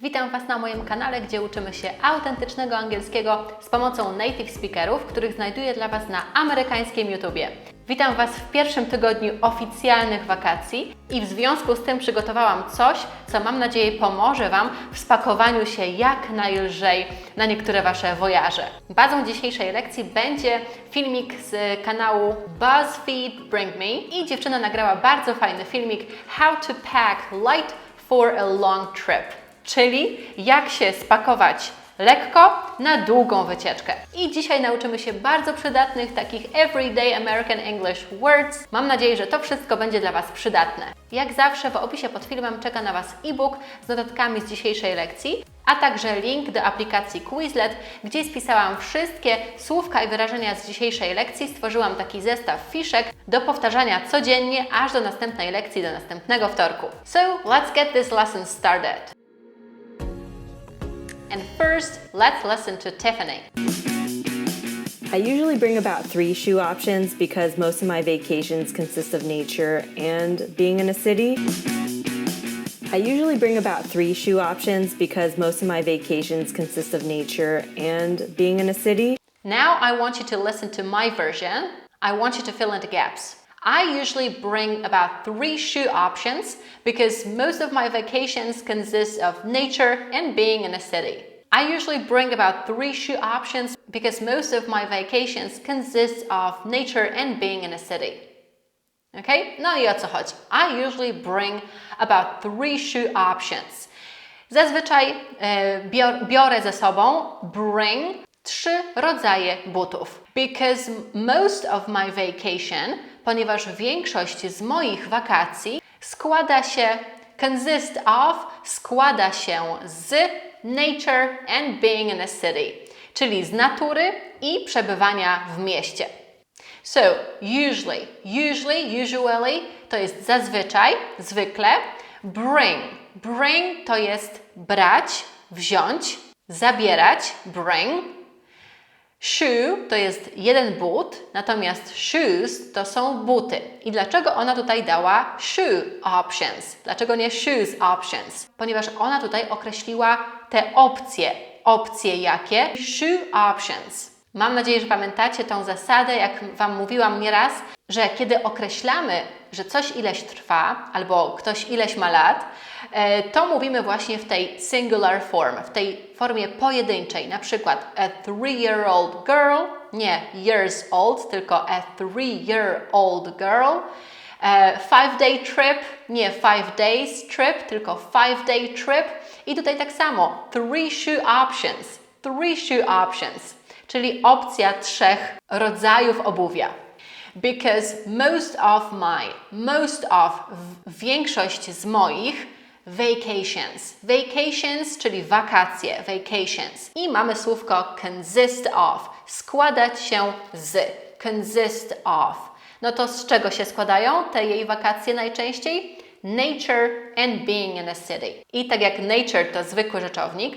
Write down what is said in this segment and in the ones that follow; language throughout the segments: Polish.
Witam Was na moim kanale, gdzie uczymy się autentycznego angielskiego z pomocą native speakerów, których znajduję dla Was na amerykańskim YouTubie. Witam Was w pierwszym tygodniu oficjalnych wakacji i w związku z tym przygotowałam coś, co mam nadzieję pomoże Wam w spakowaniu się jak najlżej na niektóre Wasze wojaże. Bazą dzisiejszej lekcji będzie filmik z kanału BuzzFeed Bring Me i dziewczyna nagrała bardzo fajny filmik How to Pack Light for a Long Trip, czyli jak się spakować lekko na długą wycieczkę. I dzisiaj nauczymy się bardzo przydatnych, takich everyday American English words. Mam nadzieję, że to wszystko będzie dla Was przydatne. Jak zawsze w opisie pod filmem czeka na Was e-book z notatkami z dzisiejszej lekcji, a także link do aplikacji Quizlet, gdzie spisałam wszystkie słówka i wyrażenia z dzisiejszej lekcji. Stworzyłam taki zestaw fiszek do powtarzania codziennie, aż do następnej lekcji, do następnego wtorku. So, let's get this lesson started. And first, let's listen to Tiffany. I usually bring about three shoe options because most of my vacations consist of nature and being in a city. I usually bring about three shoe options because most of my vacations consist of nature and being in a city. Now I want you to listen to my version. I want you to fill in the gaps. I usually bring about three shoe options because most of my vacations consist of nature and being in a city. I usually bring about three shoe options because most of my vacations consist of nature and being in a city. Okay? I o co chodzi? I usually bring about three shoe options. Zazwyczaj bior, biorę ze sobą bring trzy rodzaje butów. Because most of my vacation, ponieważ większość z moich wakacji składa się consist of, składa się z nature and being in a city, czyli z natury i przebywania w mieście. So, usually, usually, usually to jest zazwyczaj, zwykle. Bring. Bring to jest brać, wziąć, zabierać. Bring. Shoe to jest jeden but, natomiast shoes to są buty. I dlaczego ona tutaj dała shoe options? Dlaczego nie shoes options? Ponieważ ona tutaj określiła te opcje. Opcje jakie? Shoe options. Mam nadzieję, że pamiętacie tą zasadę, jak Wam mówiłam nieraz, że kiedy określamy, że coś ileś trwa albo ktoś ileś ma lat, e, to mówimy właśnie w tej singular form, w tej formie pojedynczej. Na przykład a three-year-old girl, nie years old, tylko a three-year-old girl. E, Five-day trip, nie five days trip, tylko five-day trip. I tutaj tak samo, three shoe options, three shoe options, czyli opcja trzech rodzajów obuwia. Because most of my, most of, większość z moich vacations. Vacations, czyli wakacje, vacations. I mamy słówko consist of, składać się z, consist of. No to z czego się składają te jej wakacje najczęściej? Nature and being in a city. I tak jak nature to zwykły rzeczownik,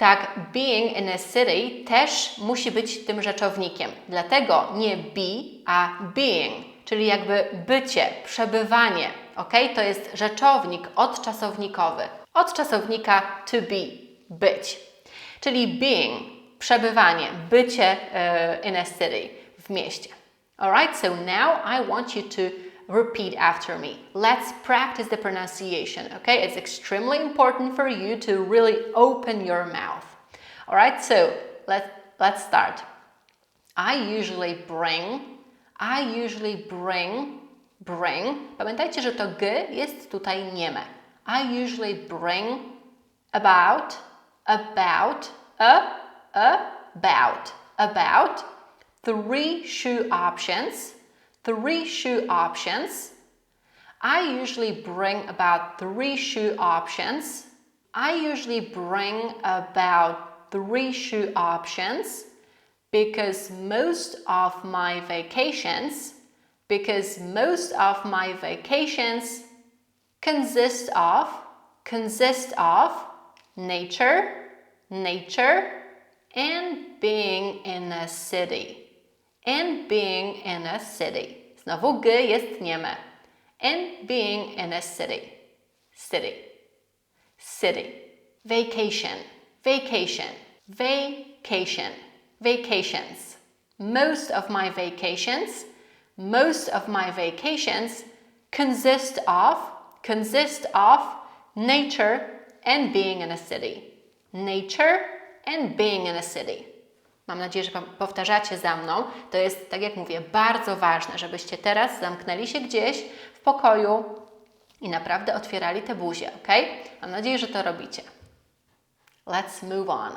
tak being in a city też musi być tym rzeczownikiem. Dlatego nie be, a being, czyli jakby bycie, przebywanie. Ok? To jest rzeczownik odczasownikowy. Od czasownika to be, być. Czyli being, przebywanie, bycie e, in a city, w mieście. Alright, so now I want you to repeat after me. Let's practice the pronunciation, okay? It's extremely important for you to really open your mouth. Alright, so let's, let's start. I usually bring, I usually bring, bring. Pamiętajcie, że to g jest tutaj nieme. I usually bring about, about, a, about, about three shoe options, three shoe options. I usually bring about three shoe options. I usually bring about three shoe options because most of my vacations because most of my vacations consist of consist of nature nature and being in a city and being in a city. Znowu g jest nieme. And being in a city. City. City. Vacation, vacation, vacation, vacations. Most of my vacations, most of my vacations consist of, consist of nature and being in a city. Nature and being in a city. Mam nadzieję, że powtarzacie za mną. To jest, tak jak mówię, bardzo ważne, żebyście teraz zamknęli się gdzieś w pokoju i naprawdę otwierali te buzie, ok? Mam nadzieję, że to robicie. Let's move on.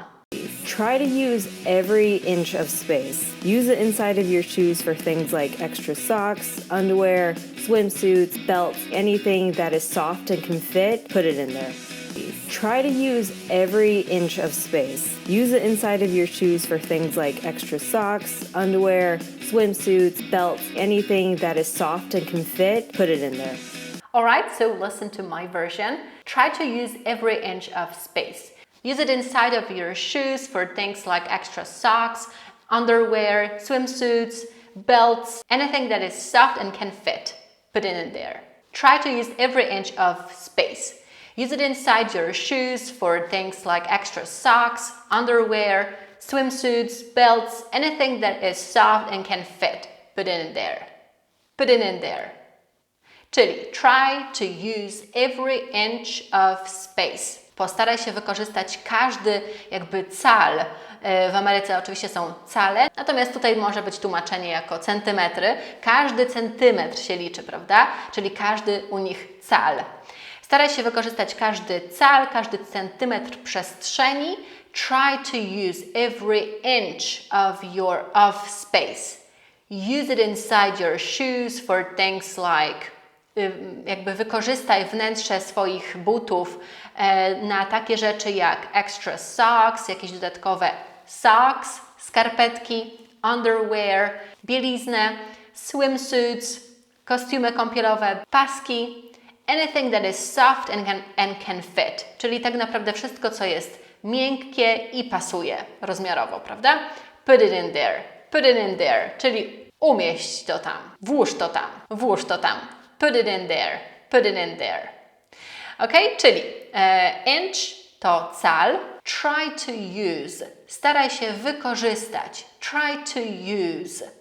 Try to use every inch of space. Use the inside of your shoes for things like extra socks, underwear, swimsuits, belts, anything that is soft and can fit, put it in there. Try to use every inch of space. Use the inside of your shoes for things like extra socks, underwear, swimsuits, belts, anything that is soft and can fit, put it in there. Alright, so listen to my version. Try to use every inch of space. Use it inside of your shoes for things like extra socks, underwear, swimsuits, belts, anything that is soft and can fit. Put it in there. Try to use every inch of space. Use it inside your shoes for things like extra socks, underwear, swimsuits, belts, anything that is soft and can fit. Put it in there. Put it in there. Czyli try to use every inch of space. Postaraj się wykorzystać każdy jakby cal. E, W Ameryce oczywiście są cale, natomiast tutaj może być tłumaczenie jako centymetry. Każdy centymetr się liczy, prawda? Czyli każdy u nich cal. Staraj się wykorzystać każdy cal, każdy centymetr przestrzeni. Try to use every inch of your of space. Use it inside your shoes for things like jakby wykorzystaj wnętrze swoich butów e, na takie rzeczy jak extra socks, jakieś dodatkowe socks, skarpetki, underwear, bieliznę, swimsuits, kostiumy kąpielowe, paski, anything that is soft and can, and can fit, czyli tak naprawdę wszystko, co jest miękkie i pasuje rozmiarowo, prawda? Put it in there, put it in there, czyli umieść to tam, włóż to tam, włóż to tam. Put it in there, put it in there. Ok? Czyli e, inch to cal. Try to use. Staraj się wykorzystać. Try to use.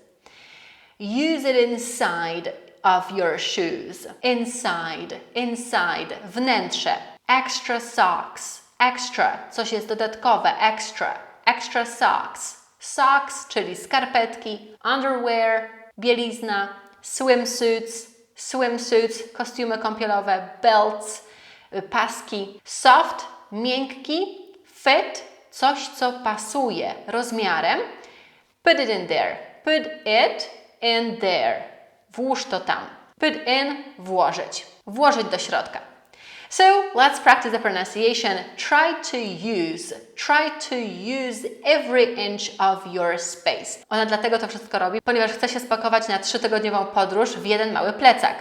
Use it inside of your shoes. Inside, inside, wnętrze. Extra socks. Extra, coś jest dodatkowe. Extra, extra socks. Socks, czyli skarpetki. Underwear, bielizna. Swimsuits, swimsuits, kostiumy kąpielowe. Belts, paski. Soft, miękki. Fit, coś co pasuje rozmiarem. Put it in there. Put it in there. Włóż to tam. Put in, włożyć. Włożyć do środka. So let's practice the pronunciation. Try to use. Try to use every inch of your space. Ona dlatego to wszystko robi, ponieważ chce się spakować na trzytygodniową podróż w jeden mały plecak.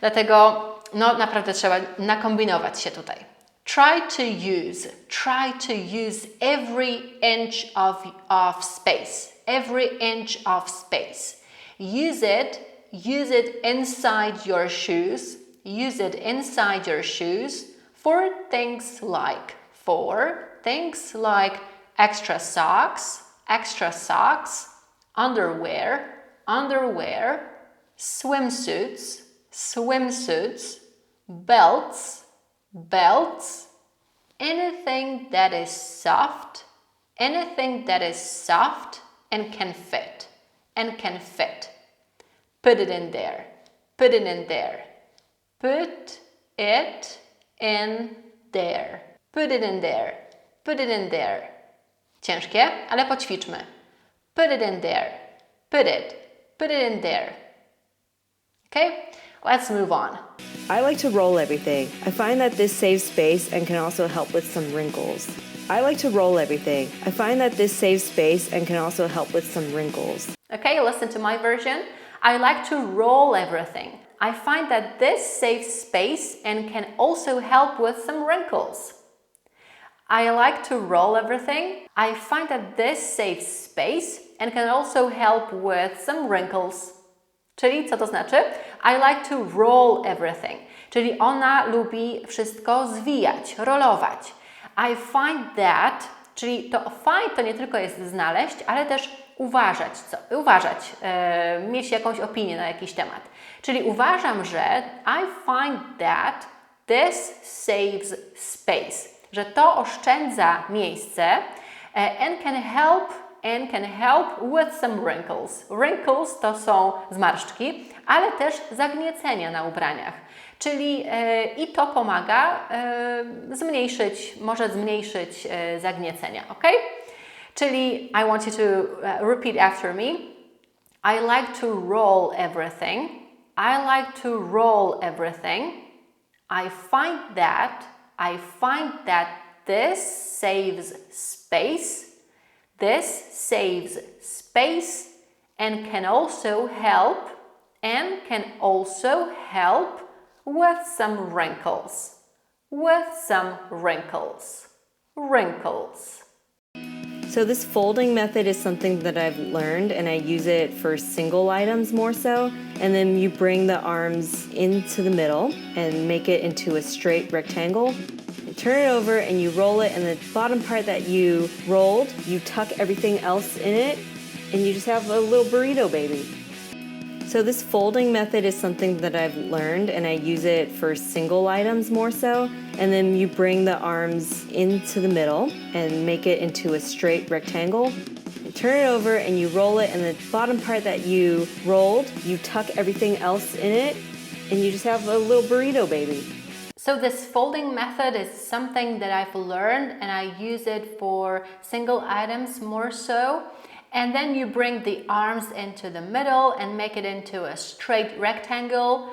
Dlatego, no naprawdę trzeba nakombinować się tutaj. Try to use, try to use every inch of, of space. Every inch of space. Use it, use it inside your shoes. Use it inside your shoes for things like, for things like extra socks, extra socks, underwear, underwear, swimsuits, swimsuits, belts, belts, anything that is soft, anything that is soft and can fit, and can fit. Put it in there. Put it in there. Put it in there. Put it in there. Put it in there. Ciężkie, ale poćwiczmy. Put it in there. Put it. Put it in there. Okay? Let's move on. I like to roll everything. I find that this saves space and can also help with some wrinkles. I like to roll everything. I find that this saves space and can also help with some wrinkles. Okay, listen to my version. I like to roll everything. I find that this saves space and can also help with some wrinkles. I like to roll everything. I find that this saves space and can also help with some wrinkles. Czyli co to znaczy? I like to roll everything. Czyli ona lubi wszystko zwijać, rolować. I find that, czyli to find to nie tylko jest znaleźć, ale też uważać, co? Uważać, e, mieć jakąś opinię na jakiś temat. Czyli uważam, że I find that this saves space, że to oszczędza miejsce e, and can help and can help with some wrinkles. Wrinkles to są zmarszczki, ale też zagniecenia na ubraniach. Czyli e, i to pomaga zmniejszyć, może zmniejszyć zagniecenia, ok? Czyli I want you to uh, repeat after me. I like to roll everything. I like to roll everything. I find that I find that this saves space. This saves space and can also help and can also help with some wrinkles. With some wrinkles. Wrinkles. So, this folding method is something that I've learned, and I use it for single items more so. And then you bring the arms into the middle and make it into a straight rectangle. You turn it over and you roll it, and the bottom part that you rolled, you tuck everything else in it, and you just have a little burrito baby. So, this folding method is something that I've learned, and I use it for single items more so. And then you bring the arms into the middle and make it into a straight rectangle. You turn it over and you roll it, and the bottom part that you rolled, you tuck everything else in it, and you just have a little burrito baby. So this folding method is something that I've learned and I use it for single items more so. And then you bring the arms into the middle and make it into a straight rectangle.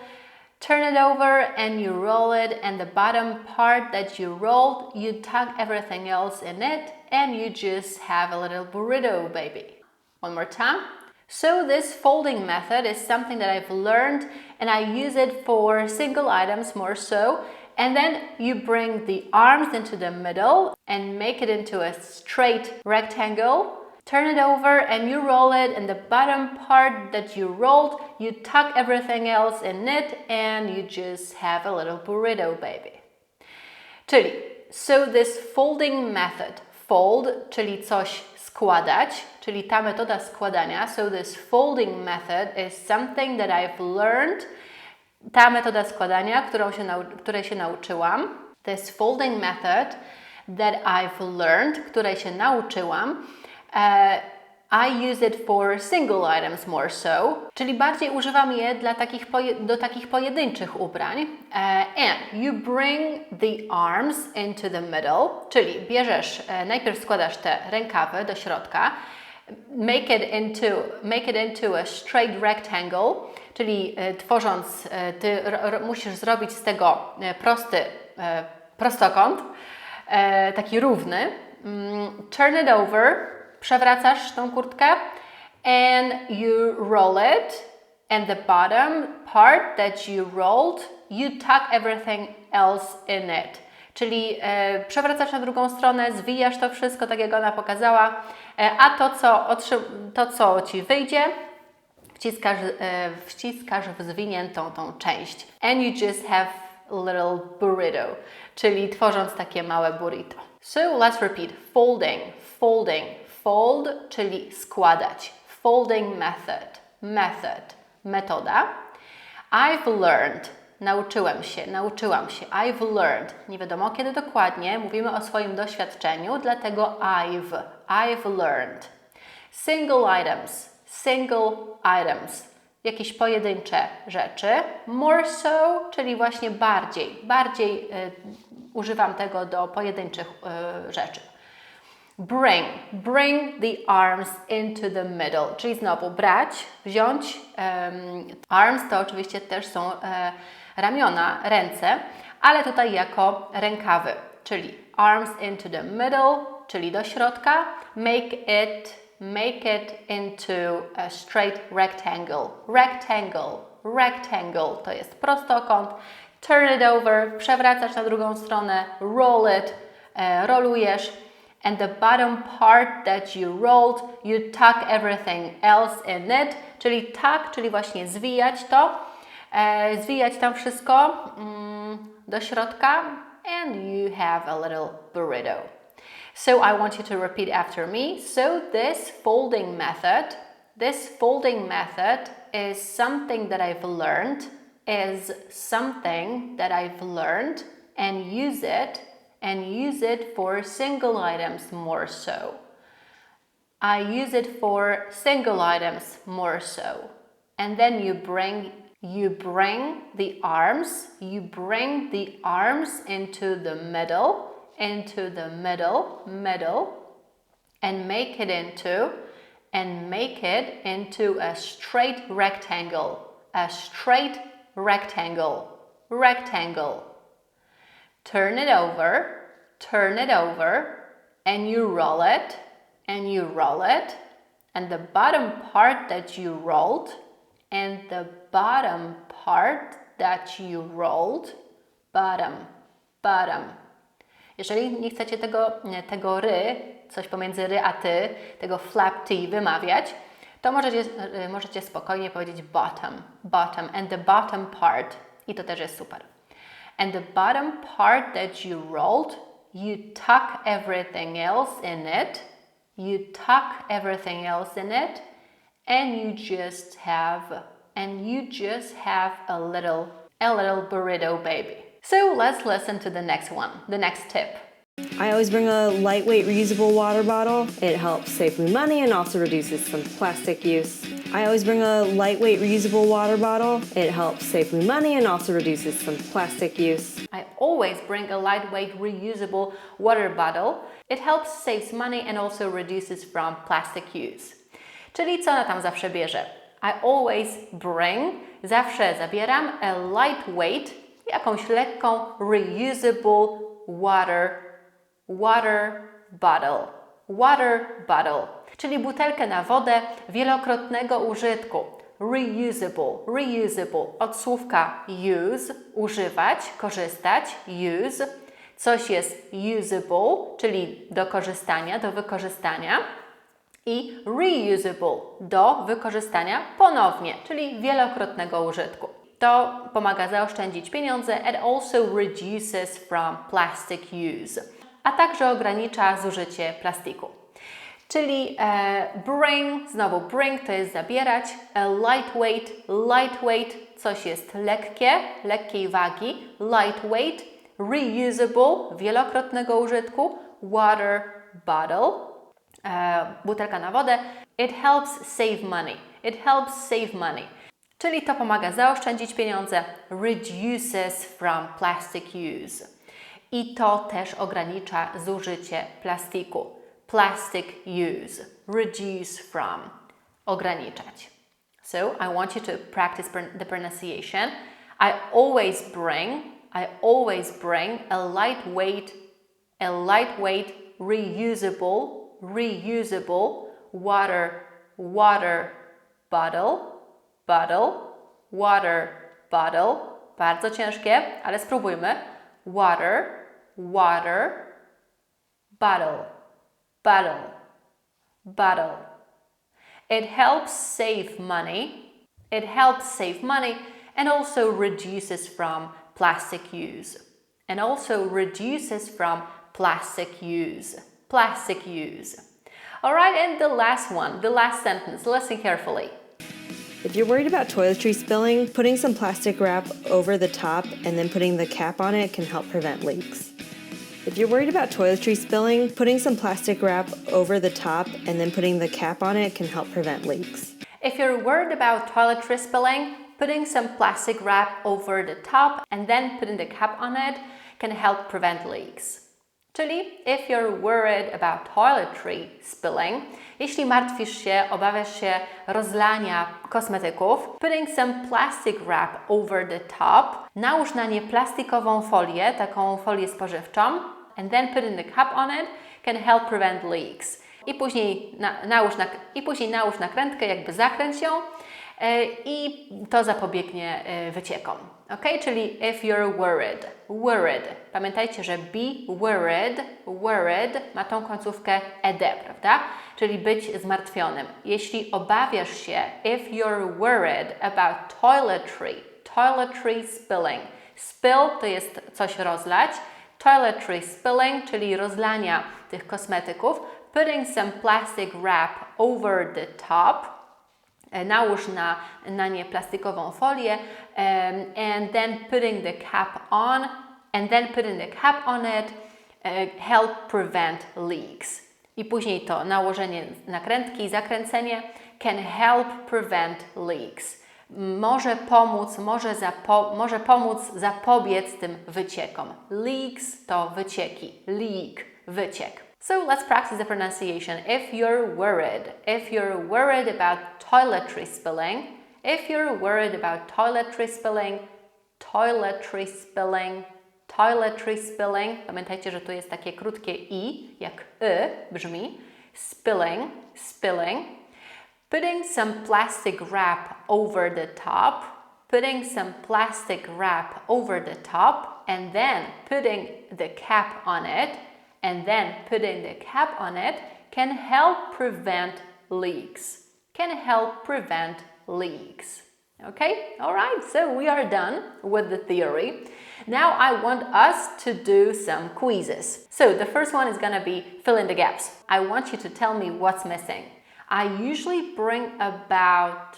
Turn it over and you roll it and the bottom part that you rolled, you tuck everything else in it and you just have a little burrito baby. One more time. So this folding method is something that I've learned and I use it for single items more so. And then you bring the arms into the middle and make it into a straight rectangle. Turn it over and you roll it and the bottom part that you rolled, you tuck everything else in it and you just have a little burrito baby. Czyli so this folding method, fold, czyli coś składać, czyli ta metoda składania. So this folding method is something that I've learned. Ta metoda składania, którą się której się nauczyłam. This folding method that I've learned, której się nauczyłam. E, I use it for single items more so, czyli bardziej używam je dla takich do takich pojedynczych ubrań. E, and you bring the arms into the middle, czyli bierzesz, e, najpierw składasz te rękawy do środka, make it into, make it into a straight rectangle, czyli e, tworząc, e, ty musisz zrobić z tego prosty e, prostokąt, e, taki równy. Mm, turn it over, przewracasz tą kurtkę and you roll it and the bottom part that you rolled, you tuck everything else in it. Czyli e, przewracasz na drugą stronę, zwijasz to wszystko, tak jak ona pokazała, e, a to co, to, co Ci wyjdzie, wciskasz, e, wciskasz w zwiniętą tą część. And you just have a little burrito, czyli tworząc takie małe burrito. So let's repeat. Folding, folding, fold, czyli składać. Folding method, method, metoda. I've learned, nauczyłem się, nauczyłam się. I've learned, nie wiadomo kiedy dokładnie, mówimy o swoim doświadczeniu, dlatego I've, I've learned. Single items, single items, jakieś pojedyncze rzeczy. More so, czyli właśnie bardziej, bardziej y, używam tego do pojedynczych y, rzeczy. Bring, bring the arms into the middle, czyli znowu brać, wziąć. em, arms to oczywiście też są e, ramiona, ręce, ale tutaj jako rękawy, czyli arms into the middle, czyli do środka. Make it, make it into a straight rectangle. Rectangle, rectangle to jest prostokąt. Turn it over, przewracasz na drugą stronę, roll it, e, rolujesz and the bottom part that you rolled, you tuck everything else in it, czyli tuck, czyli właśnie zwijać to, e, zwijać tam wszystko mm, do środka and you have a little burrito. So I want you to repeat after me. So this folding method, this folding method is something that I've learned, is something that I've learned and use it and use it for single items more so. I use it for single items more so. And then you bring you bring the arms, you bring the arms into the middle, into the middle, middle and make it into and make it into a straight rectangle, a straight rectangle, rectangle. Turn it over, turn it over and you roll it and you roll it, and the bottom part that you rolled, and the bottom part that you rolled, bottom, bottom. Jeżeli nie chcecie tego, tego ry, coś pomiędzy ry a ty, tego flap t wymawiać, to możecie, możecie spokojnie powiedzieć bottom, bottom, and the bottom part. I to też jest super. And the bottom part that you rolled, you tuck everything else in it. You tuck everything else in it. And you just have and you just have a little a little burrito baby. So let's listen to the next one the next tip I always bring a lightweight reusable water bottle. It helps save me money and also reduces some plastic use. I always bring a lightweight reusable water bottle. It helps save me money and also reduces some plastic use. I always bring a lightweight reusable water bottle. It helps save money and also reduces from plastic use. Czyli co ona tam zawsze bierze? I always bring, zawsze zabieram a lightweight, jakąś lekką reusable water water bottle. Water bottle, czyli butelkę na wodę wielokrotnego użytku. Reusable, reusable od słówka use, używać, korzystać, use. Coś jest usable, czyli do korzystania, do wykorzystania. I reusable, do wykorzystania ponownie, czyli wielokrotnego użytku. To pomaga zaoszczędzić pieniądze and also reduces from plastic use a także ogranicza zużycie plastiku. Czyli e, bring, znowu bring to jest zabierać, a lightweight, lightweight, coś jest lekkie, lekkiej wagi, lightweight, reusable, wielokrotnego użytku, water bottle, e, butelka na wodę. It helps save money. It helps save money. Czyli to pomaga zaoszczędzić pieniądze, reduces from plastic use i to też ogranicza zużycie plastiku. Plastic use, reduce from, ograniczać. So I want you to practice the pronunciation. I always bring, I always bring a lightweight, a lightweight, reusable, reusable water, water bottle, bottle, water bottle. Bardzo ciężkie, ale spróbujmy water, water, bottle, bottle, bottle. It helps save money. It helps save money and also reduces from plastic use. And also reduces from plastic use. Plastic use. All right, and the last one, the last sentence. Listen carefully. If you're worried about toiletry spilling, putting some plastic wrap over the top and then putting the cap on it can help prevent leaks. If you're worried about toiletry spilling, putting some plastic wrap over the top and then putting the cap on it can help prevent leaks. If you're worried about toiletry spilling, putting some plastic wrap over the top and then putting the cap on it can help prevent leaks. Czyli if you're worried about toiletry spilling, jeśli martwisz się, obawiasz się rozlania kosmetyków, putting some plastic wrap over the top, nałóż na nie plastikową folię, taką folię spożywczą, and then putting the cap on it can help prevent leaks. I później, na, nałóż, na, i później nałóż nakrętkę, jakby zakręć ją e, i to zapobiegnie e, wyciekom. Ok, czyli if you're worried, worried. Pamiętajcie, że be worried, worried ma tą końcówkę ed, prawda? Czyli być zmartwionym. Jeśli obawiasz się, if you're worried about toiletry, toiletry spilling. Spill to jest coś rozlać, toiletry spilling, czyli rozlania tych kosmetyków. Putting some plastic wrap over the top. E, Nałóż na, na nie plastikową folię. Um, and then putting the cap on. And then putting the cap on it uh, help prevent leaks. I później to nałożenie nakrętki, zakręcenie can help prevent leaks. Może pomóc, może, zapo może pomóc zapobiec tym wyciekom. Leaks to wycieki. Leak, wyciek. So let's practice the pronunciation. If you're worried, if you're worried about toiletry spilling, if you're worried about toiletry spilling, toiletry spilling, toiletry spilling. Pamiętajcie, że tu jest takie krótkie i, jak y brzmi. Spilling, spilling. Putting some plastic wrap over the top. Putting some plastic wrap over the top and then putting the cap on it and then putting the cap on it can help prevent leaks. Can help prevent leaks. Okay, all right, so we are done with the theory. Now I want us to do some quizzes. So the first one is gonna be fill in the gaps. I want you to tell me what's missing. I usually bring about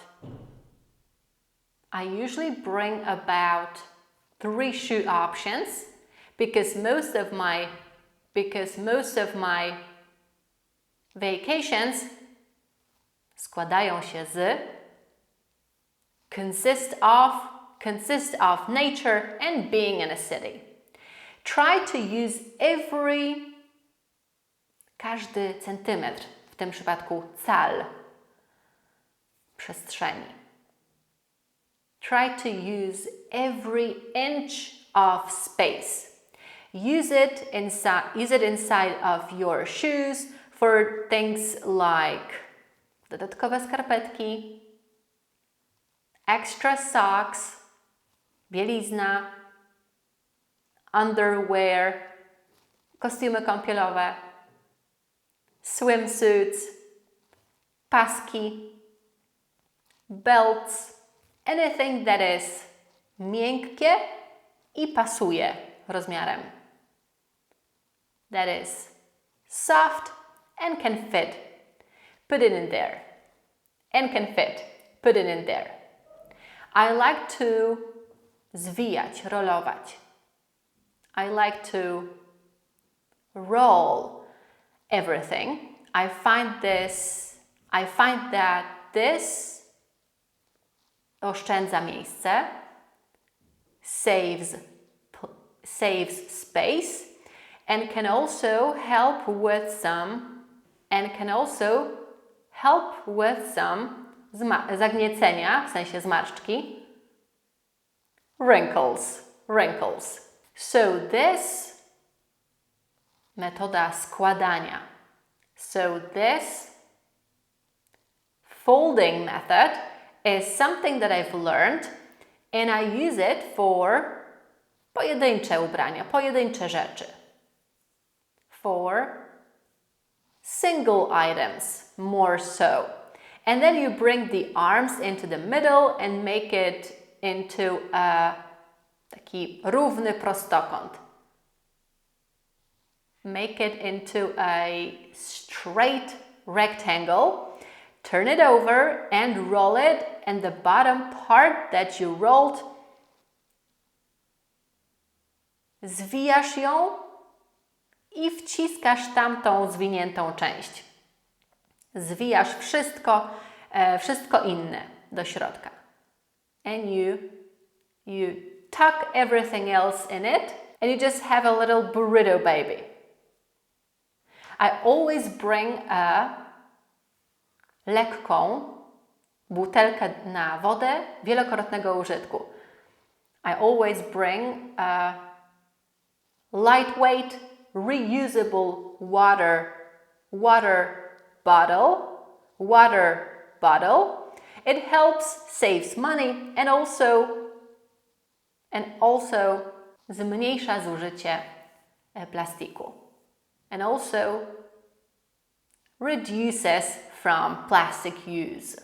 I usually bring about three shoe options because most of my because most of my vacations składają się z consist of consist of nature and being in a city. Try to use every każdy centymetr, w tym przypadku cal przestrzeni. Try to use every inch of space. Use it inside use it inside of your shoes for things like dodatkowe skarpetki, extra socks, bielizna, underwear, kostiumy kąpielowe, swimsuits, paski, belts, anything that is miękkie i pasuje rozmiarem. That is soft and can fit. Put it in there. And can fit. Put it in there. I like to zwijać, rolować. I like to roll everything. I find this, I find that this oszczędza miejsce, saves, saves space, and can also help with some, and can also help with some zagniecenia, w sensie zmarszczki. Wrinkles, wrinkles. So this metoda składania. So this folding method is something that I've learned and I use it for pojedyncze ubrania, pojedyncze rzeczy. For single items, more so. And then you bring the arms into the middle and make it into a taki równy prostokąt. Make it into a straight rectangle. Turn it over and roll it, and the bottom part that you rolled, zwijasz ją i wciskasz tamtą zwiniętą część. Zwijasz wszystko, e, wszystko inne do środka. And you, you tuck everything else in it, and you just have a little burrito baby. I always bring a lekką butelkę na wodę wielokrotnego użytku. I always bring a lightweight, reusable water water bottle. Water bottle. It helps saves money and also and also zmniejsza zużycie e, plastiku. And also reduces from plastic use.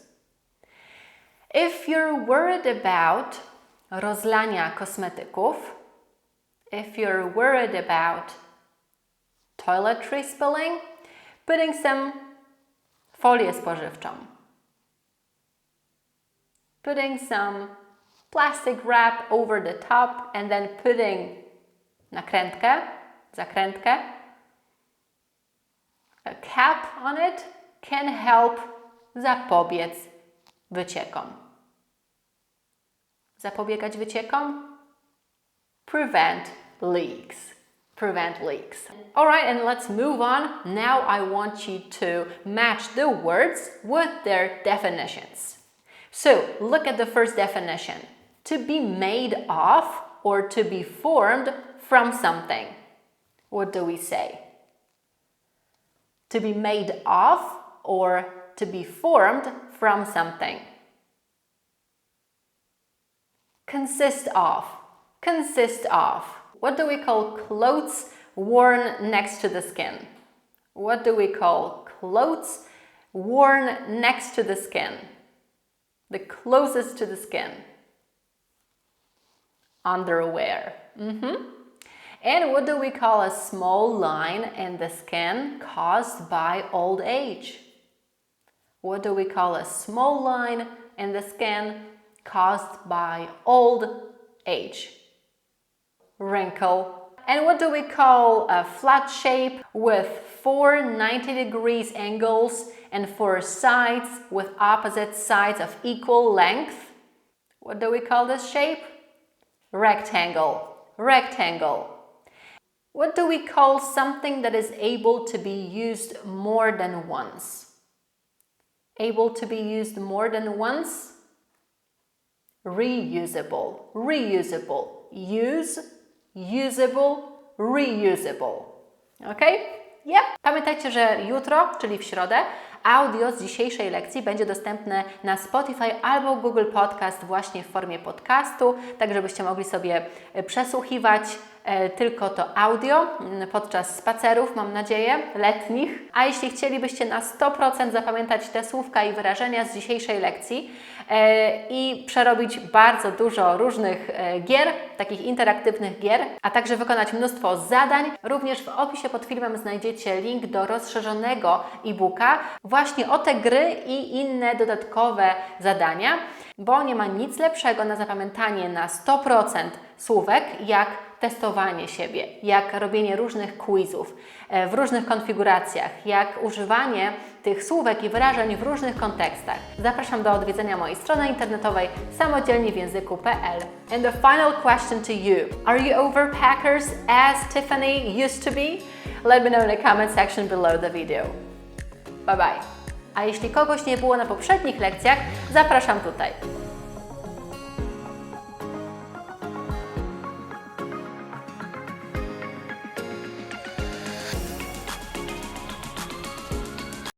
If you're worried about rozlania kosmetyków, if you're worried about toiletry spilling, putting some folię spożywczą. Putting some plastic wrap over the top and then putting nakrętkę, zakrętkę, a cap on it can help zapobiec wyciekom. Zapobiegać wyciekom? Prevent leaks. Prevent leaks. All right, and let's move on. Now I want you to match the words with their definitions. So look at the first definition to be made of or to be formed from something. What do we say? To be made of or to be formed from something. Consist of. Consist of. What do we call clothes worn next to the skin? What do we call clothes worn next to the skin? The closest to the skin. Underwear. Mhm. And what do we call a small line in the skin caused by old age? What do we call a small line in the skin caused by old age? Wrinkle. And what do we call a flat shape with four 90 degrees angles and four sides with opposite sides of equal length? What do we call this shape? Rectangle. Rectangle. What do we call something that is able to be used more than once? Able to be used more than once? Reusable. Reusable. Use, usable, reusable. Ok? Yep. Pamiętajcie, że jutro, czyli w środę, audio z dzisiejszej lekcji będzie dostępne na Spotify albo Google Podcast właśnie w formie podcastu, tak żebyście mogli sobie e, przesłuchiwać e, tylko to audio podczas spacerów, mam nadzieję, letnich. A jeśli chcielibyście na 100% zapamiętać te słówka i wyrażenia z dzisiejszej lekcji i przerobić bardzo dużo różnych e, gier, takich interaktywnych gier, a także wykonać mnóstwo zadań, również w opisie pod filmem znajdziecie link do rozszerzonego e-booka właśnie o te gry i inne dodatkowe zadania, bo nie ma nic lepszego na zapamiętanie na 100% słówek, jak testowanie siebie, jak robienie różnych quizów e, w różnych konfiguracjach, jak używanie tych słówek i wyrażeń w różnych kontekstach. Zapraszam do odwiedzenia mojej strony internetowej samodzielnie w języku.pl. And the final question to you. Are you overpackers as Tiffany used to be? Let me know in the comment section below the video. Bye bye. A jeśli kogoś nie było na poprzednich lekcjach, zapraszam tutaj.